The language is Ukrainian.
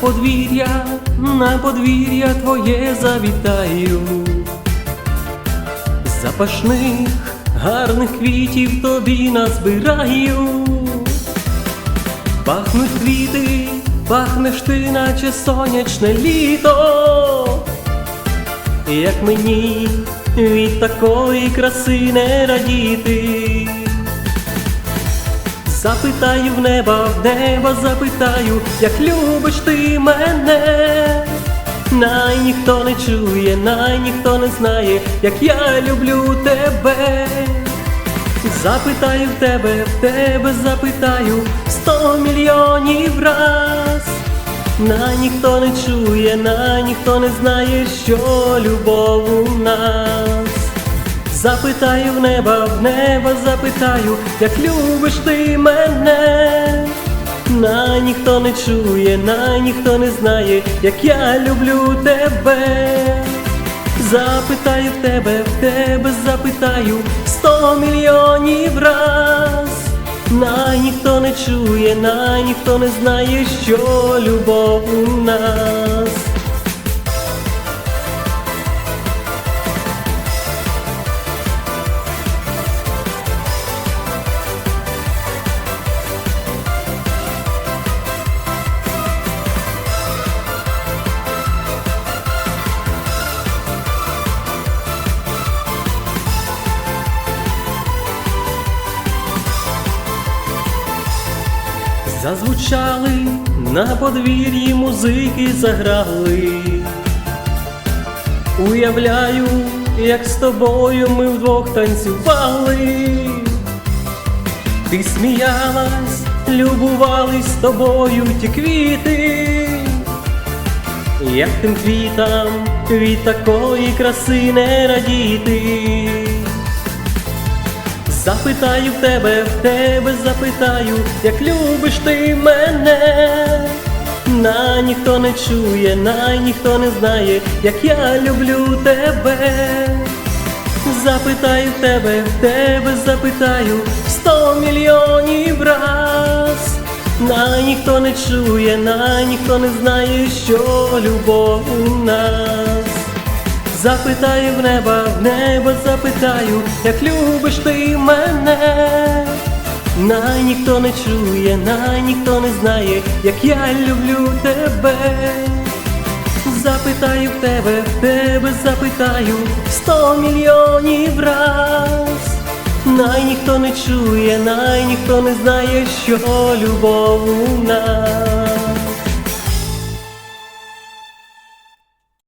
подвір'я, на подвір'я твоє завітаю, запашних гарних квітів тобі назбираю, пахнуть квіти, пахнеш ти, наче сонячне літо, як мені від такої краси не радіти. Запитаю в неба, в неба запитаю, як любиш ти мене. Най ніхто не чує, най ніхто не знає, як я люблю тебе. Запитаю в тебе, в тебе запитаю сто мільйонів раз. Най ніхто не чує, най ніхто не знає, що любов у нас. Запитаю в неба, в неба запитаю, як любиш ти мене. На ніхто не чує, на ніхто не знає, як я люблю тебе. Запитаю в тебе, в тебе запитаю сто мільйонів раз. На ніхто не чує, на ніхто не знає, що любов у нас. Зазвучали на подвір'ї музики заграли. Уявляю, як з тобою ми вдвох танцювали. Ти сміялась, любувались з тобою ті квіти, як тим квітам від такої краси не радіти. Запитаю в тебе, в тебе запитаю, як любиш ти мене. На ніхто не чує, на ніхто не знає, як я люблю тебе. Запитаю в тебе, в тебе запитаю сто мільйонів раз. На ніхто не чує, на ніхто не знає, що любов у нас. Запитаю в неба, в небо запитаю, як любиш ти мене. На ніхто не чує, на ніхто не знає, як я люблю тебе. Запитаю в тебе, в тебе запитаю сто мільйонів раз. Най ніхто не чує, най ніхто не знає, що любов у нас.